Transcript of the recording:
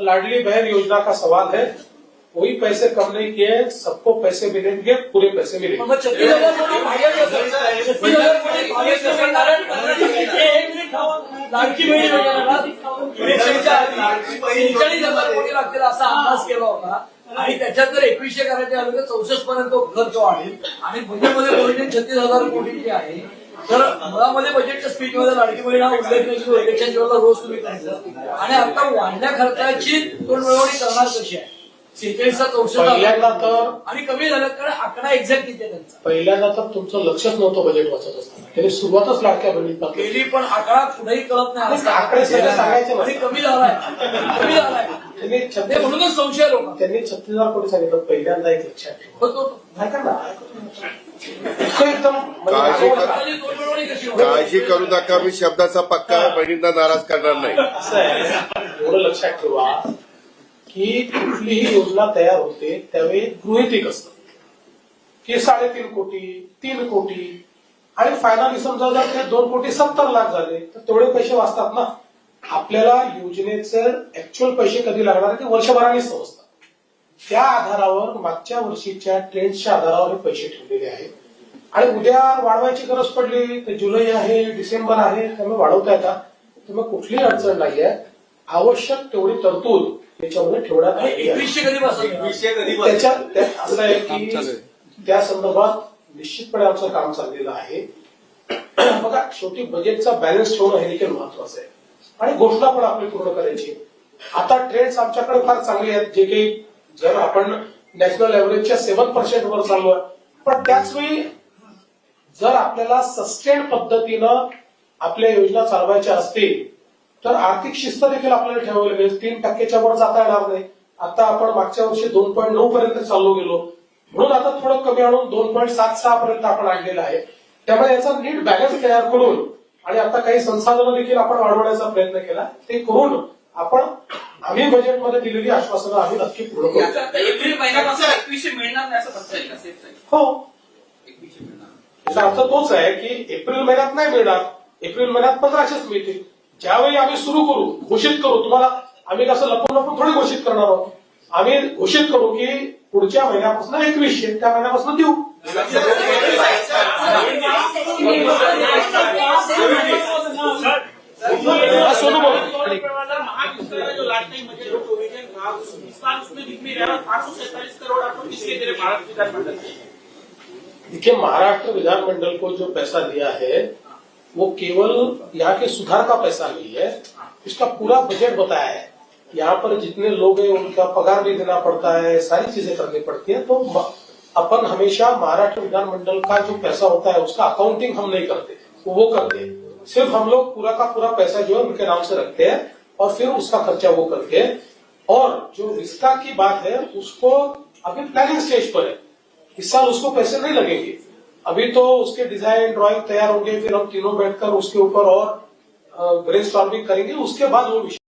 लाडली बहन योजना का सवाल है कोई पैसे कम नहीं किए सबको पैसे मिलेंगे पूरे पैसे मिलेंगे। कोटी कोटी. लाडकी कोटी असा अंदाज केला होता। आणि त्याच्यात जर एकवीसशे करायचे झाले तर चौसष्ट पर्यंत तो खर्च वाढेल. आणि बजेटमध्ये बजेट छत्तीस हजार कोटीची आहे तर मुळामध्ये बजेटच्या स्पीचमध्ये लाडकी बहिणा उल्लेख नाही की रोज तुम्ही करायचं आणि आता वाढल्या खर्चाची तोडमिळवणी करणार कशी आहे? चौसष्ट पहिल्यांदा तर आणि कमी झालं कारण आकडा एक्झॅक्ट किती आहे त्यांचा. पहिल्यांदा तर तुमचं लक्षच नव्हतं बजेट वाचत असताना. त्यांनी सुरुवातच लाडक्या बहिणीत गेली पण आकडा कुठेही कळत नाही. आकडे सगळे सांगायचे आणि. कमी झालाय. कमी झालाय. त्यांनी छत्तीस म्हणूनच संशय लोक. त्यांनी छत्तीस हजार कोटी सांगितलं? पहिल्यांदा एक लक्षात ठेवा एकदम म्हणजे काळजी करा. नका मी शब्दाचा पक्का बहिणींना नाराज करणार नाही. एवढं लक्षात ठेवा. ही कुठलीही योजना तयार होते त्यावेळी गृहितिक असत. की साडेतीन कोटी तीन कोटी आणि फायनली समजा जर ते दोन कोटी सत्तर लाख झाले तर तेवढे पैसे वाचतात ना. आपल्याला योजनेचे ऍक्च्युअल पैसे कधी लागणार ते वर्षभराने समजतात. त्या आधारावर मागच्या वर्षीच्या ट्रेंडच्या आधारावर हे पैसे ठेवलेले आहेत. आणि उद्या वाढवायची गरज पडली तर जुलै आहे डिसेंबर आहे त्यामुळे वाढवता येतात त्यामुळे कुठलीही अडचण नाही आहे आवश्यक तेवढी तरतूद त्याच्यामध्ये ठेवण्यात आणि आली आहे. एकवीसशे कधी बसत त्याच्या त्या- असं आहे की त्या संदर्भात निश्चितपणे आमचं काम चाललेलं आहे. बघा शेवटी बजेटचा बॅलन्स ठेवणं हे देखील महत्वाचं आहे. आणि घोषणा पण आपली पूर्ण करायची. आता ट्रेंड्स आमच्याकडे फार चांगले आहेत जे काही जर आपण नॅशनल एव्हरेजच्या सेव्हन पर्सेंट वर चालू आहे पण त्याच वेळी जर आपल्याला सस्टेन पद्धतीनं आपल्या योजना चालवायच्या असतील तर आर्थिक शिस्त देखील आपल्याला ठेवावी लागेल. तीन टक्क्याच्या वर जाता येणार नाही. आता आपण मागच्या वर्षी दोन पॉईंट नऊ पर्यंत चाललो गेलो. म्हणून आता थोडं कमी आणून दोन पॉईंट सात सहा पर्यंत आपण आणलेलं आहे. त्यामुळे याचा नीट बॅलन्स तयार करून आणि आता काही संसाधनं देखील आपण वाढवण्याचा प्रयत्न केला ते करून आपण आम्ही बजेटमध्ये दिलेली आश्वासनं आम्ही नक्की पूर्ण करू. हो. याचा अर्थ तोच आहे की एप्रिल महिन्यात नाही मिळणार. एप्रिल महिन्यात पंधराशेच मिळतील. ज़्यादा आम्ही सुरू करू, घोषित करू तुम्हारा आम्मी कस लपन लपन थोडी घोषित करना आम्मी घोषित करू कि महीनपासन एक महीनपासन दे महिन्यापासून देखिए, महाराष्ट्र विधानमंडल को जो पैसा दिया है वो केवल यहाँ के सुधार का पैसा नहीं है। इसका पूरा बजट बताया है। यहाँ पर जितने लोग हैं, उनका पगार भी देना पड़ता है, सारी चीज़ें करनी पड़ती है। तो अपन हमेशा महाराष्ट्र विधानमंडल का जो पैसा होता है, उसका अकाउंटिंग हम नहीं करते। वो वो करते सिर्फ़ हम लोग पूरा का पूरा पैसा जो है, उनके नाम से रखते हैं और फिर उसका खर्चा वो करते हैं। और जो विस्तार की बात है, उसको अभी प्लानिंग स्टेज पर है। इस साल उसको पैसे नहीं लगेंगे। अभी तो उसके डिजाइन ड्राइंग तैयार होंगे फिर हम तीनों बैठकर उसके ऊपर और ब्रेन करेंगे। उसके बाद वो विषय